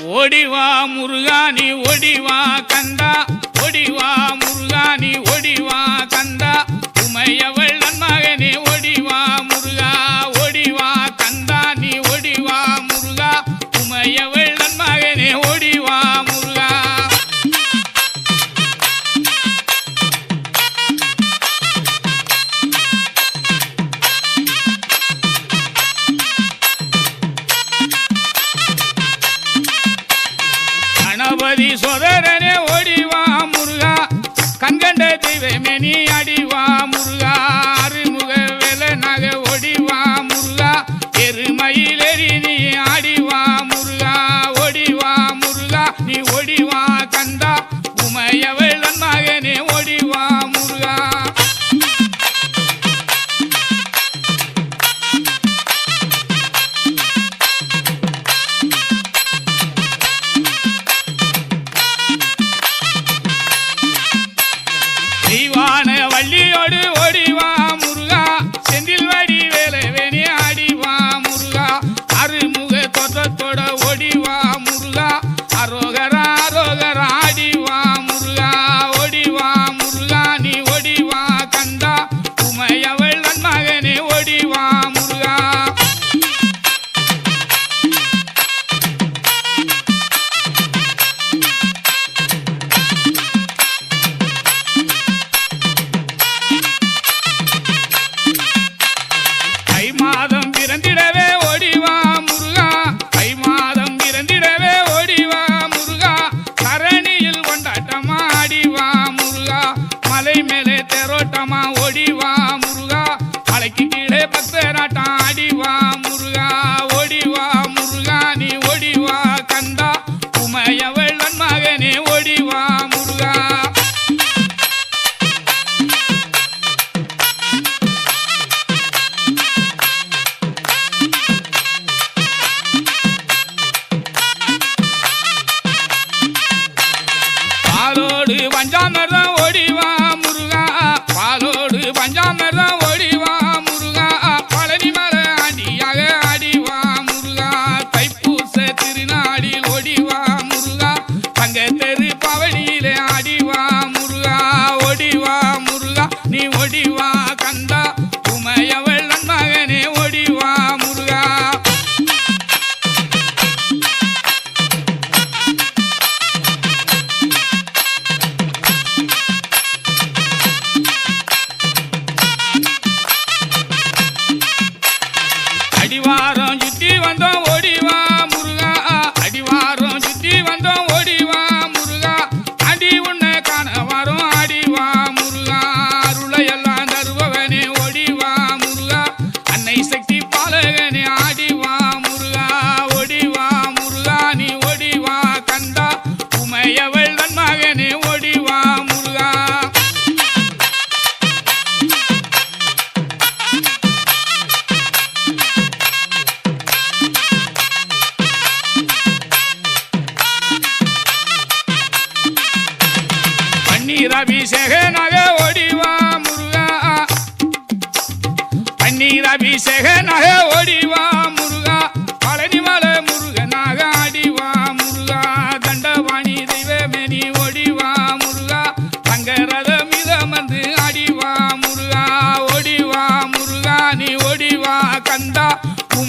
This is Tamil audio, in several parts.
ஓடிவா முருகானி ஓடிவா கந்தா. ஓடிவா முருகானி ஓடிவா கந்தா. உமையவ சோதரனே ஓடிவா முருகா. கண்கண்ட தெய்வமே நீ அடி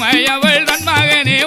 மயவள் தன் மகனே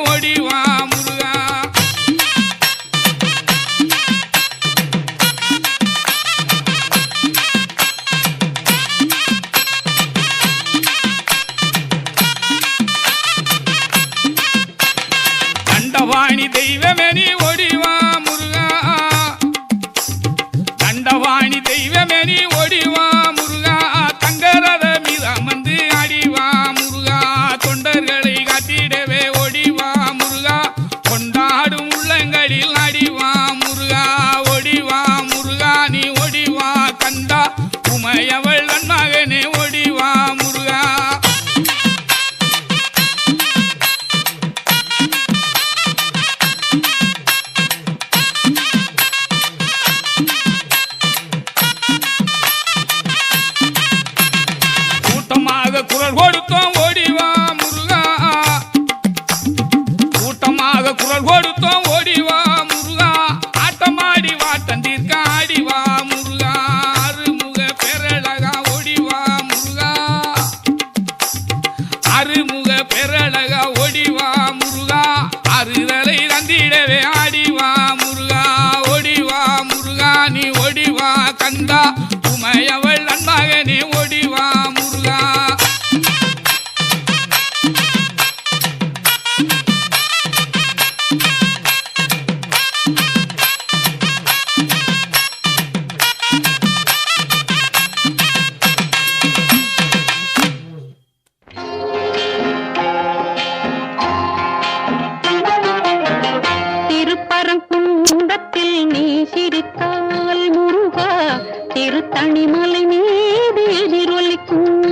தனிமலை மீது எதிரொலிக்கும்.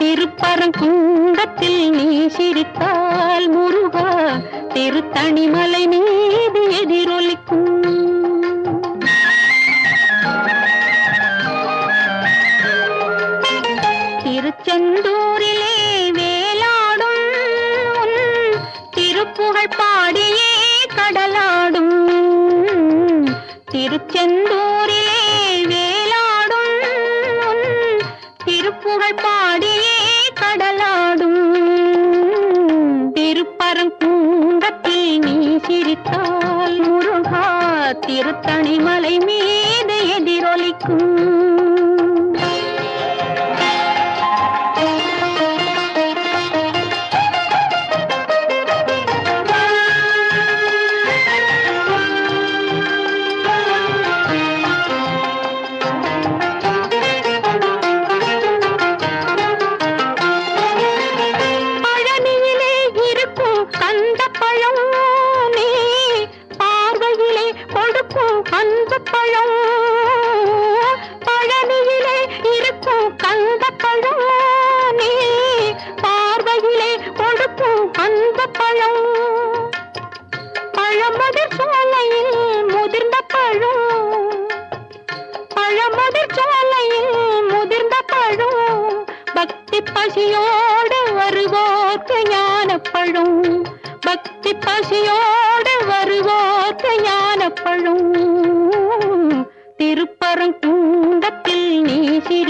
திருப்பரங்குன்றத்தில் நீ சிரித்தால் முருகா திருத்தணிமலை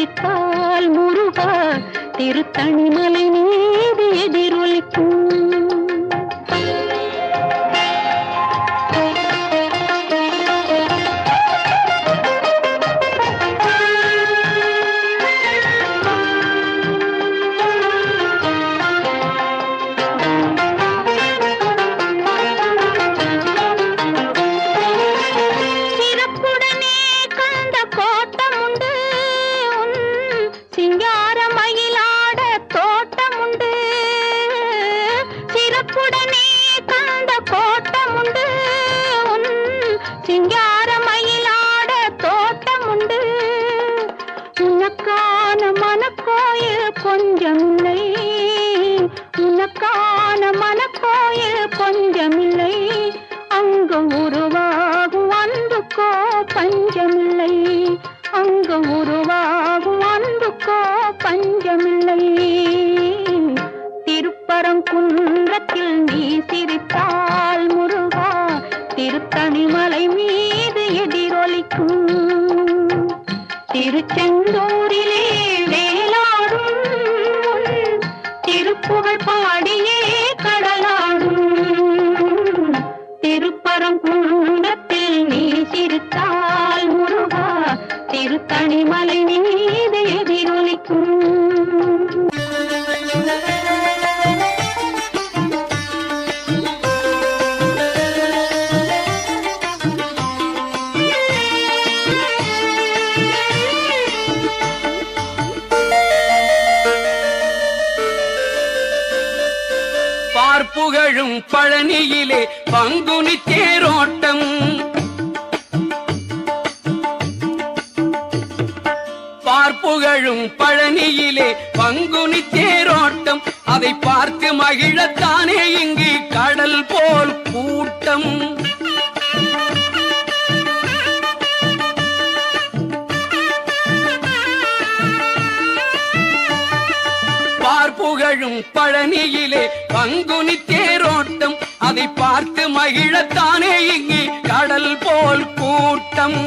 சிரித்தால் முருகா திருத்தணிமலை நீ பழனியிலே பங்குனி தேரோட்டம் பார்ப்புகழும் பழனியிலே பங்குனி தேரோட்டம் அதை பார்த்து மகிழத்தானே இங்கு கடல் போல் கூட்டம். பார்ப்புகழும் பழனியிலே பங்குனி தேரோட்டம் அதை பார்த்து மகிழத்தானே இங்கே. கடல் போல் கூட்டம்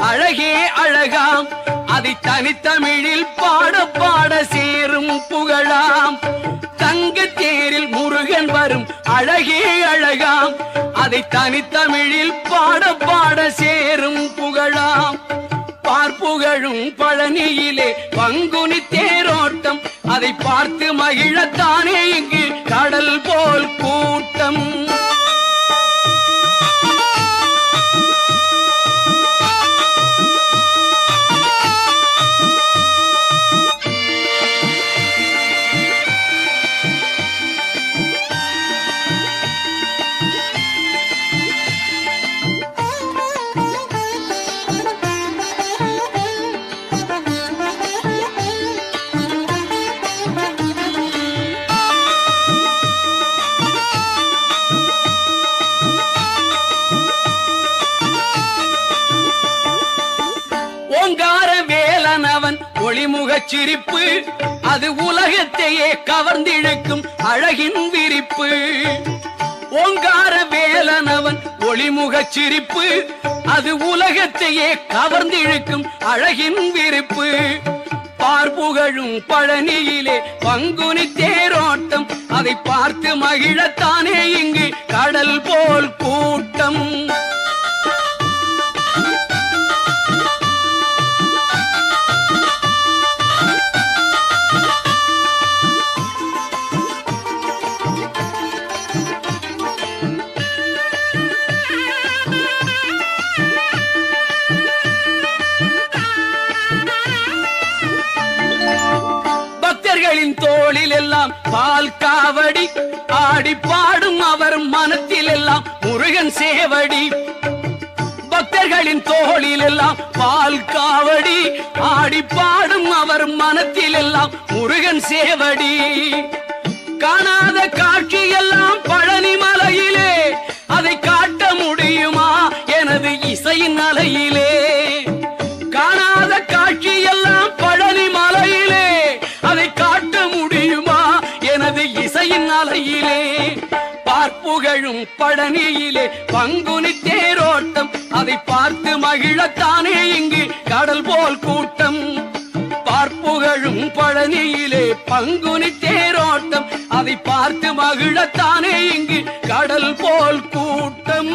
அழகே அழகாம். அதை தனித்தமிழில் பாட பாட சேரும் புகழாம். தங்க தேரில் முருகன் வரும் அழகே அழகாம். அதை தனித்தமிழில் பாட பாட சேரும் புகழாம். பார்ப்புகழும் பழனியிலே பங்குனி தேரோட்டம். அதை பார்த்து மகிழத்தானே இங்கு கடல் போல் கூட்டம். ஓங்கார வேலன் அவன் ஒளிமுகச் சிரிப்பு. அது உலகத்தையே கவர்ந்திழுக்கும் அழகின் விரிப்பு. ஓங்கார வேலன் அவன் ஒளிமுகச் சிரிப்பு. அது உலகத்தையே கவர்ந்திழுக்கும் அழகின் விரிப்பு. பார்ப்புகழும் பழனியிலே பங்குனி தேரோட்டம். அதை பார்த்து மகிழத்தானே இங்கு கடல் போல் கூ பால் காவடி ஆடி பாடும் அவர் மனத்தில் எல்லாம் முருகன் சேவடி. பக்தர்களின் தோளில் எல்லாம் பால் காவடி ஆடி பாடும் அவர் மனத்தில் எல்லாம் முருகன் சேவடி. காணாத காட்சி எல்லாம் பழனி மலையிலே அதை காட்ட முடியுமா? எனது இசையின் அலையிலே. புகழும் பழனியிலே பங்குனி தேரோட்டம் அதை பார்த்து மகிழத்தானே இங்கு கடல் போல் கூட்டம். பார்ப்புகழும் பழனியிலே பங்குனி தேரோட்டம் அதை பார்த்து மகிழத்தானே இங்கு கடல் போல் கூட்டம்.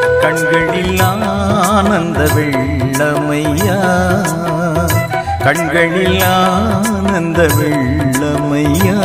கண்களில் ஆனந்த வெள்ளமையா? கண்களில் ஆனந்த வெள்ளமையா?